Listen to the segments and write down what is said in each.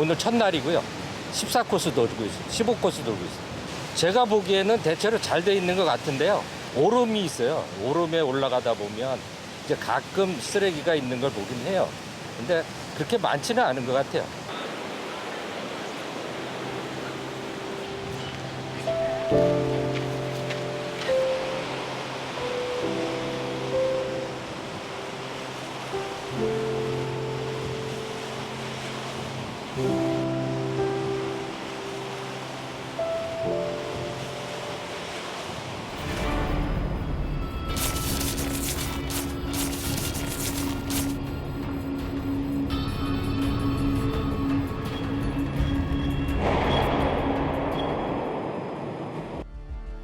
오늘 첫날이고요. 14코스 돌고 있어요. 15코스 돌고 있어요. 제가 보기에는 대체로 잘 돼 있는 것 같은데요. 오름이 있어요. 오름에 올라가다 보면 이제 가끔 쓰레기가 있는 걸 보긴 해요. 근데 그렇게 많지는 않은 것 같아요.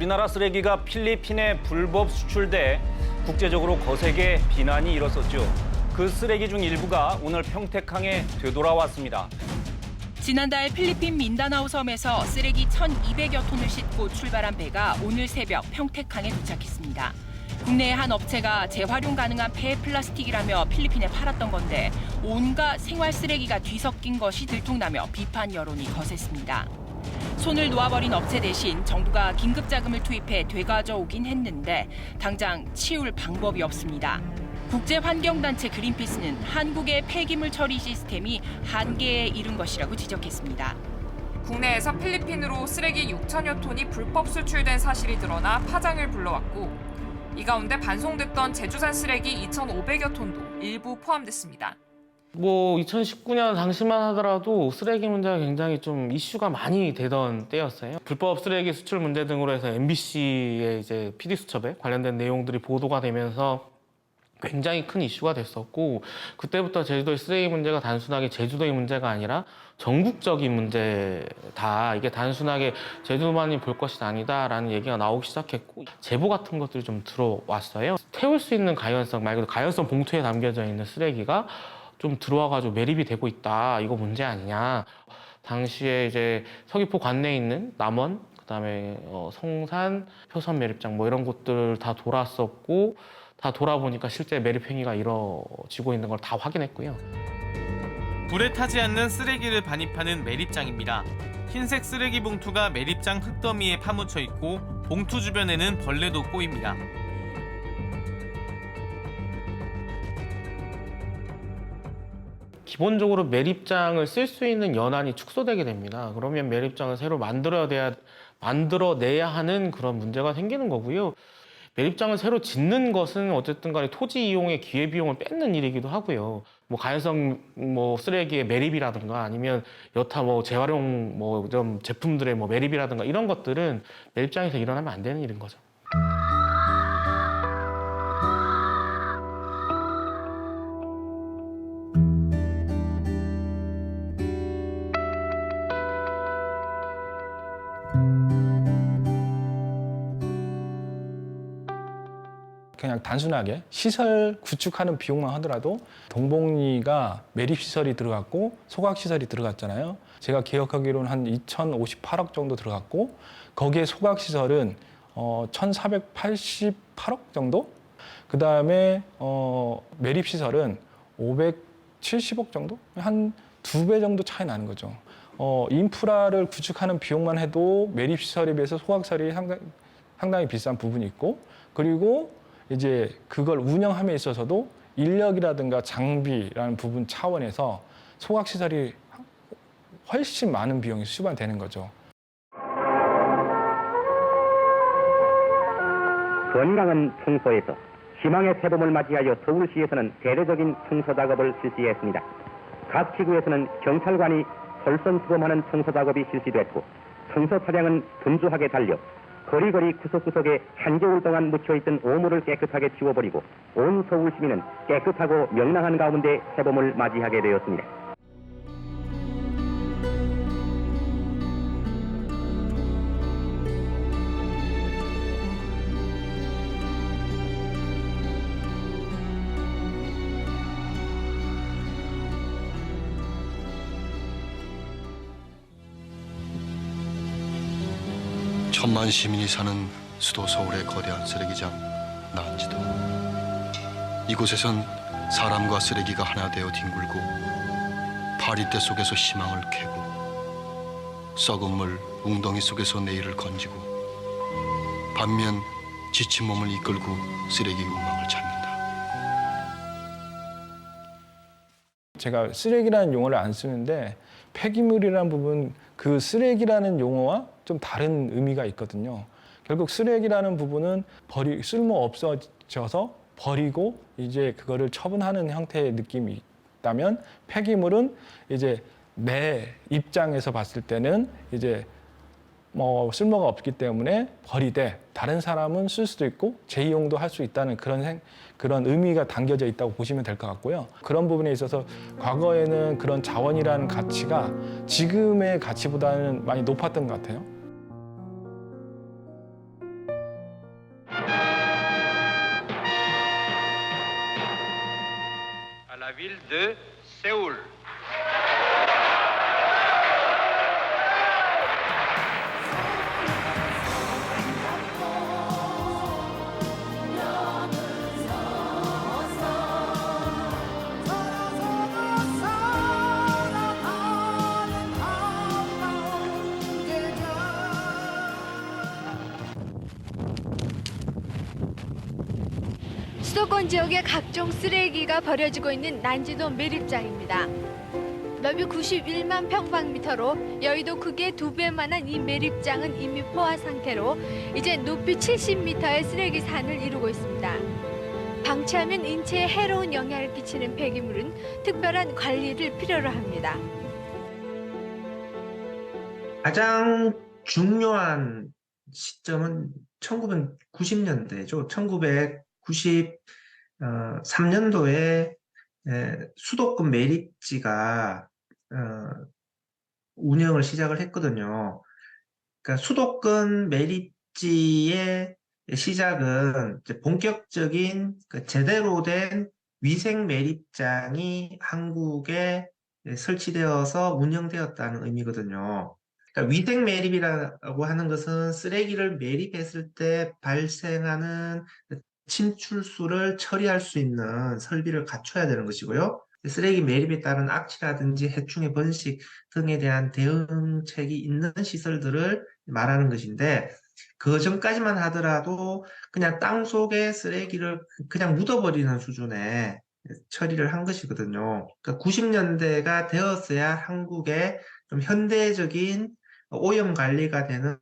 우리나라 쓰레기가 필리핀에 불법 수출돼 국제적으로 거세게 비난이 일었었죠. 그 쓰레기 중 일부가 오늘 평택항에 되돌아왔습니다. 지난달 필리핀 민다나오 섬에서 쓰레기 1,200여 톤을 싣고 출발한 배가 오늘 새벽 평택항에 도착했습니다. 국내의 한 업체가 재활용 가능한 폐 플라스틱이라며 필리핀에 팔았던 건데 온갖 생활 쓰레기가 뒤섞인 것이 들통나며 비판 여론이 거셌습니다. 손을 놓아버린 업체 대신 정부가 긴급 자금을 투입해 되가져 오긴 했는데 당장 치울 방법이 없습니다. 국제환경단체 그린피스는 한국의 폐기물 처리 시스템이 한계에 이른 것이라고 지적했습니다. 국내에서 필리핀으로 쓰레기 6천여 톤이 불법 수출된 사실이 드러나 파장을 불러왔고 이 가운데 반송됐던 제주산 쓰레기 2,500여 톤도 일부 포함됐습니다. 뭐 2019년 당시만 하더라도 쓰레기 문제가 굉장히 좀 이슈가 많이 되던 때였어요. 불법 쓰레기 수출 문제 등으로 해서 MBC의 이제 PD 수첩에 관련된 내용들이 보도가 되면서 굉장히 큰 이슈가 됐었고 그때부터 제주도의 쓰레기 문제가 단순하게 제주도의 문제가 아니라 전국적인 문제다. 이게 단순하게 제주도만이 볼 것이 아니다라는 얘기가 나오기 시작했고 제보 같은 것들이 좀 들어왔어요. 태울 수 있는 가연성 말 그대로 가연성 봉투에 담겨져 있는 쓰레기가 좀 들어와가지고 매립이 되고 있다. 이거 문제 아니냐. 당시에 이제 서귀포 관내에 있는 남원, 그 다음에 어, 성산, 표선 매립장 뭐 이런 곳들 다 돌았었고 다 돌아보니까 실제 매립 행위가 이루어지고 있는 걸 다 확인했고요. 불에 타지 않는 쓰레기를 반입하는 매립장입니다. 흰색 쓰레기 봉투가 매립장 흙더미에 파묻혀 있고 봉투 주변에는 벌레도 꼬입니다. 기본적으로 매립장을 쓸 수 있는 연한이 축소되게 됩니다. 그러면 매립장을 새로 만들어야 돼야 만들어내야 하는 그런 문제가 생기는 거고요. 매립장을 새로 짓는 것은 어쨌든 간에 토지 이용의 기회 비용을 뺏는 일이기도 하고요. 뭐 가연성 뭐 쓰레기의 매립이라든가 아니면 여타 뭐 재활용 뭐 좀 제품들의 뭐 매립이라든가 이런 것들은 매립장에서 일어나면 안 되는 일인 거죠. 그냥 단순하게 시설 구축하는 비용만 하더라도 동봉리가 매립 시설이 들어갔고 소각 시설이 들어갔잖아요. 제가 기억하기로는 한 2,058억 정도 들어갔고 거기에 소각 시설은 어 1,488억 정도. 그 다음에 어 매립 시설은 570억 정도? 한 두 배 정도 차이 나는 거죠. 어 인프라를 구축하는 비용만 해도 매립 시설에 비해서 소각 시설이 상당히, 상당히 비싼 부분이 있고 그리고 이제 그걸 운영함에 있어서도 인력이라든가 장비라는 부분 차원에서 소각 시설이 훨씬 많은 비용이 수반되는 거죠. 건강한 청소에서 희망의 새봄을 맞이하여 서울시에서는 대대적인 청소 작업을 실시했습니다. 각 지구에서는 경찰관이 솔선수범하는 청소 작업이 실시됐고 청소 차량은 분주하게 달려 거리거리 구석구석에 한겨울 동안 묻혀있던 오물을 깨끗하게 치워버리고 온 서울 시민은 깨끗하고 명랑한 가운데 새봄을 맞이하게 되었습니다. 천만 시민이 사는 수도 서울의 거대한 쓰레기장 나은지도 이곳에선 사람과 쓰레기가 하나 되어 뒹굴고 파리떼 속에서 희망을 캐고 썩은 물 웅덩이 속에서 내일을 건지고 반면 지친 몸을 이끌고 쓰레기 음악을 찾는다. 제가 쓰레기라는 용어를 안 쓰는데 폐기물이라는 부분 그 쓰레기라는 용어와 좀 다른 의미가 있거든요. 결국 쓰레기라는 부분은 버리 쓸모 없어져서 버리고 이제 그거를 처분하는 형태의 느낌이 있다면 폐기물은 이제 내 입장에서 봤을 때는 이제 뭐 쓸모가 없기 때문에 버리되 다른 사람은 쓸 수도 있고 재이용도 할 수 있다는 그런 생, 그런 의미가 담겨져 있다고 보시면 될 것 같고요. 그런 부분에 있어서 과거에는 그런 자원이라는 가치가 지금의 가치보다는 많이 높았던 것 같아요. 2 수도권 지역의 각종 쓰레기가 버려지고 있는 난지도 매립장입니다. 넓이 91만 평방미터로 여의도 크기의 두 배만한 이 매립장은 이미 포화 상태로 이제 높이 70m의 쓰레기 산을 이루고 있습니다. 방치하면 인체에 해로운 영향을 끼치는 폐기물은 특별한 관리를 필요로 합니다. 가장 중요한 시점은 1990년대죠. 1993년도에 수도권 매립지가 어, 운영을 시작을 했거든요. 그러니까 수도권 매립지의 시작은 본격적인 그 제대로 된 위생 매립장이 한국에 설치되어서 운영되었다는 의미거든요. 그러니까 위생 매립이라고 하는 것은 쓰레기를 매립했을 때 발생하는 침출수를 처리할 수 있는 설비를 갖춰야 되는 것이고요. 쓰레기 매립에 따른 악취라든지 해충의 번식 등에 대한 대응책이 있는 시설들을 말하는 것인데 그 전까지만 하더라도 그냥 땅 속에 쓰레기를 그냥 묻어버리는 수준의 처리를 한 것이거든요. 그러니까 90년대가 되었어야 한국에 좀 현대적인 오염 관리가 되는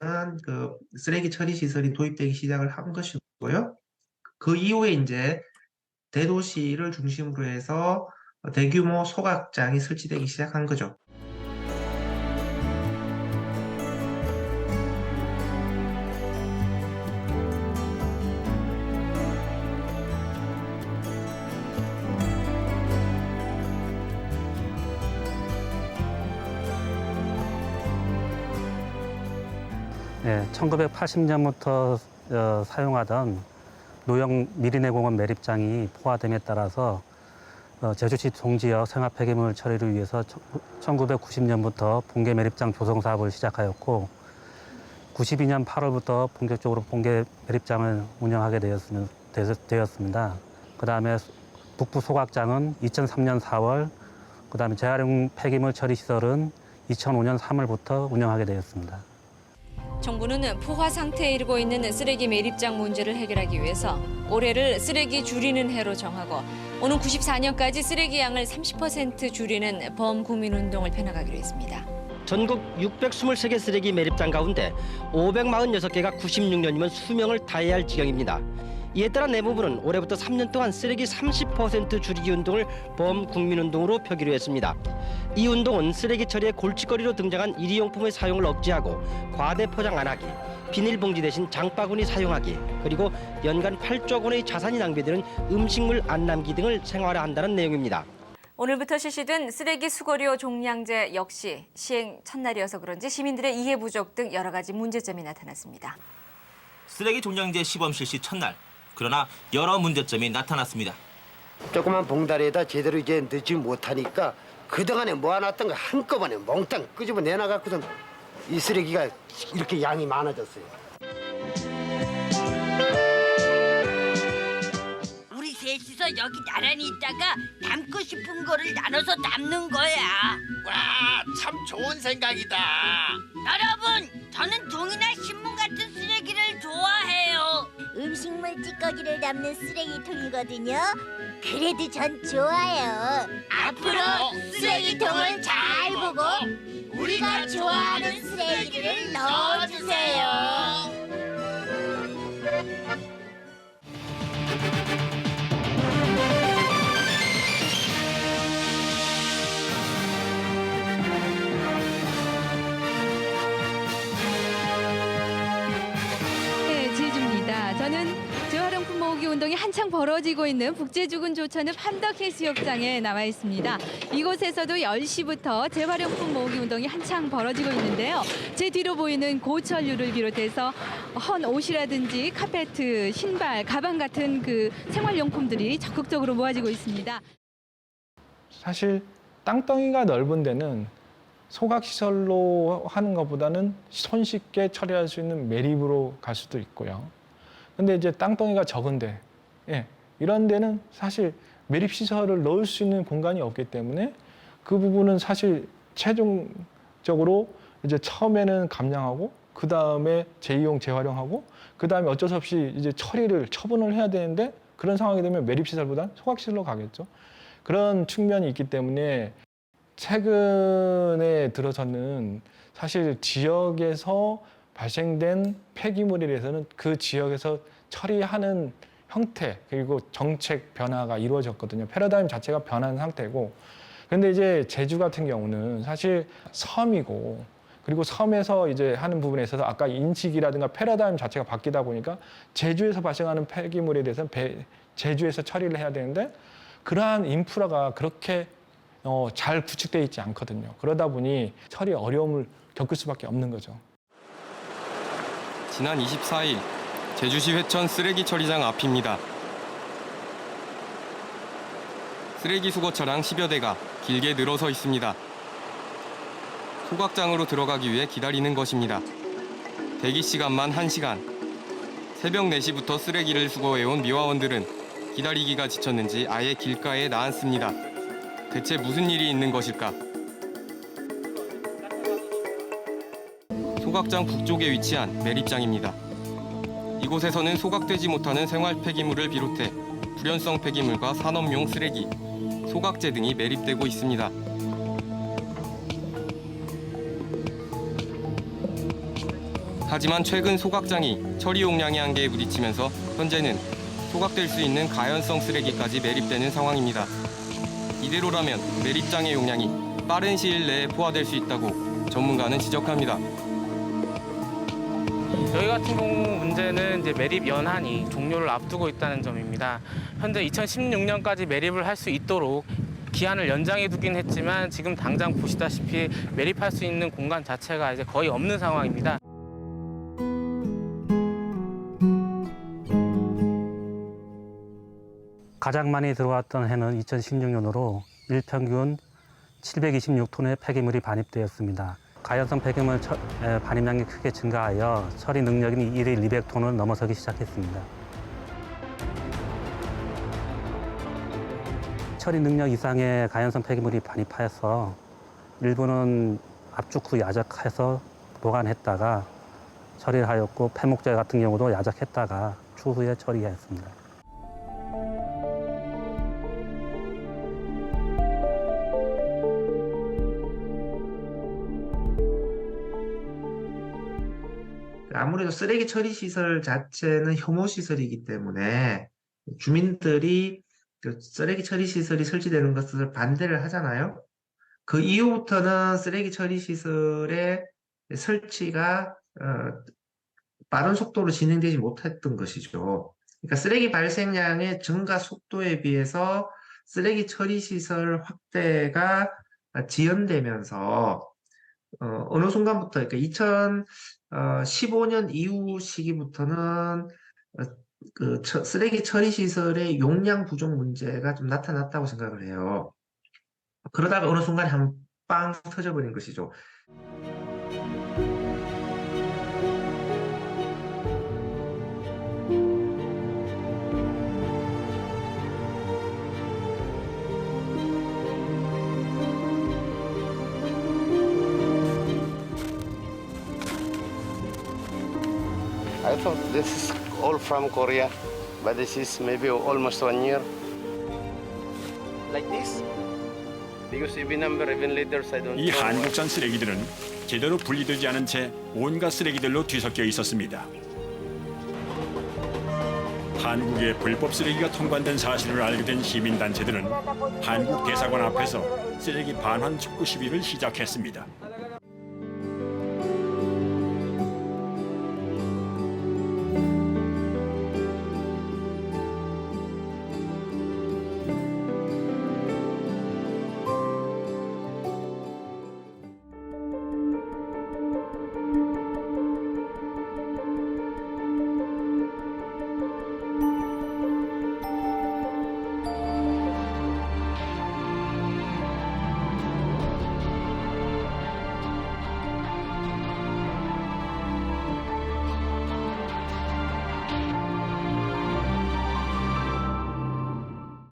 그 쓰레기 처리 시설이 도입되기 시작을 한 것이고요. 그 이후에 이제 대도시를 중심으로 해서 대규모 소각장이 설치되기 시작한 거죠. 네, 1980년부터 어, 사용하던 노영 미리내공원 매립장이 포화됨에 따라서 어, 제주시 동지역 생활 폐기물 처리를 위해서 1990년부터 본계 매립장 조성 사업을 시작하였고 92년 8월부터 본격적으로 본계 매립장을 운영하게 되었습니다. 그 다음에 북부 소각장은 2003년 4월, 그 다음에 재활용 폐기물 처리 시설은 2005년 3월부터 운영하게 되었습니다. 정부는 포화 상태에 이르고 있는 쓰레기 매립장 문제를 해결하기 위해서 올해를 쓰레기 줄이는 해로 정하고 오는 94년까지 쓰레기 양을 30% 줄이는 범국민 운동을 펴나가기로 했습니다. 전국 623개 쓰레기 매립장 가운데 546개가 96년이면 수명을 다해야 할 지경입니다. 이에 따라 내무부는 올해부터 3년 동안 쓰레기 30% 줄이기 운동을 범국민운동으로 펴기로 했습니다. 이 운동은 쓰레기 처리에 골칫거리로 등장한 일회용품의 사용을 억제하고 과대 포장 안 하기, 비닐봉지 대신 장바구니 사용하기, 그리고 연간 8조 원의 자산이 낭비되는 음식물 안 남기 등을 생활화한다는 내용입니다. 오늘부터 실시된 쓰레기 수거료 종량제 역시 시행 첫날이어서 그런지 시민들의 이해 부족 등 여러 가지 문제점이 나타났습니다. 쓰레기 종량제 시범 실시 첫날. 그러나 여러 문제점이 나타났습니다. 조그만 봉다리에다 제대로 이제 넣지 못하니까 그동안에 모아놨던 거 한꺼번에 몽땅 끄집어 내놔갖고선 이 쓰레기가 이렇게 양이 많아졌어요. 우리 셋이서 여기 나란히 있다가 담고 싶은 거를 나눠서 담는 거야. 와, 참 좋은 생각이다. 여러분, 저는 종이나 신문 음식물 찌꺼기를 담는 쓰레기통이거든요. 그래도 전 좋아요. 앞으로 쓰레기통을 잘 보고 우리가 좋아하는 쓰레기를 넣어주세요. 한창 벌어지고 있는 북제주군 조천읍 한덕해수욕장에 나와 있습니다. 이곳에서도 10시부터 재활용품 모으기 운동이 한창 벌어지고 있는데요. 제 뒤로 보이는 고철류를 비롯해서 헌 옷이라든지 카페트, 신발, 가방 같은 그 생활용품들이 적극적으로 모아지고 있습니다. 사실 땅덩이가 넓은 데는 소각시설로 하는 것보다는 손쉽게 처리할 수 있는 매립으로 갈 수도 있고요. 근데 이제 땅덩이가 적은데, 예, 이런 데는 사실 매립 시설을 넣을 수 있는 공간이 없기 때문에 그 부분은 사실 최종적으로 이제 처음에는 감량하고, 그 다음에 재이용, 재활용하고, 그 다음에 어쩔 수 없이 이제 처리를, 처분을 해야 되는데 그런 상황이 되면 매립 시설보다는 소각 시설로 가겠죠. 그런 측면이 있기 때문에 최근에 들어서는 사실 지역에서 발생된 폐기물에 대해서는 그 지역에서 처리하는 형태 그리고 정책 변화가 이루어졌거든요. 패러다임 자체가 변한 상태고. 근데 이제 제주 같은 경우는 사실 섬이고 그리고 섬에서 이제 하는 부분에 있어서 아까 인식이라든가 패러다임 자체가 바뀌다 보니까 제주에서 발생하는 폐기물에 대해서는 배- 제주에서 처리를 해야 되는데 그러한 인프라가 그렇게 어, 잘 구축되어 있지 않거든요. 그러다 보니 처리 어려움을 겪을 수밖에 없는 거죠. 지난 24일 제주시 회천 쓰레기 처리장 앞입니다. 쓰레기 수거 차량 10여 대가 길게 늘어서 있습니다. 소각장으로 들어가기 위해 기다리는 것입니다. 대기 시간만 1시간. 새벽 4시부터 쓰레기를 수거해온 미화원들은 기다리기가 지쳤는지 아예 길가에 나앉습니다. 대체 무슨 일이 있는 것일까? 소각장 북쪽에 위치한 매립장입니다. 이곳에서는 소각되지 못하는 생활 폐기물을 비롯해 불연성 폐기물과 산업용 쓰레기, 소각재 등이 매립되고 있습니다. 하지만 최근 소각장이 처리 용량의 한계에 부딪히면서 현재는 소각될 수 있는 가연성 쓰레기까지 매립되는 상황입니다. 이대로라면 매립장의 용량이 빠른 시일 내에 포화될 수 있다고 전문가는 지적합니다. 저희 같은 경우 문제는 이제 매립 연한이 종료를 앞두고 있다는 점입니다. 현재 2016년까지 매립을 할 수 있도록 기한을 연장해 두긴 했지만 지금 당장 보시다시피 매립할 수 있는 공간 자체가 이제 거의 없는 상황입니다. 가장 많이 들어왔던 해는 2016년으로 일평균 726톤의 폐기물이 반입되었습니다. 가연성 폐기물 처- 에, 반입량이 크게 증가하여 처리 능력인 일일 200톤을 넘어서기 시작했습니다. 처리 능력 이상의 가연성 폐기물이 반입하여서 일부는 압축 후 야적해서 보관했다가 처리를 하였고 폐목재 같은 경우도 야적했다가 추후에 처리했습니다. 아무래도 쓰레기 처리 시설 자체는 혐오 시설이기 때문에 주민들이 그 쓰레기 처리 시설이 설치되는 것을 반대를 하잖아요. 그 이후부터는 쓰레기 처리 시설의 설치가 어, 빠른 속도로 진행되지 못했던 것이죠. 그러니까 쓰레기 발생량의 증가 속도에 비해서 쓰레기 처리 시설 확대가 지연되면서 어, 어느 순간부터 그러니까 2015년 이후 시기부터는 어, 그 처- 쓰레기 처리 시설의 용량 부족 문제가 좀 나타났다고 생각을 해요. 그러다가 어느 순간에 한빵 터져버린 것이죠. I thought this is all from Korea, but this is maybe almost one year. Like this? Because even number, even letters, I don't 이 know. 한국산 쓰레기들은 제대로 분리되지 않은 채 온갖 쓰레기들로 뒤섞여 있었습니다. 한국에 불법 쓰레기가 통관된 사실을 알게 된 시민단체들은 한국 대사관 앞에서 쓰레기 반환 촉구 시위를 시작했습니다.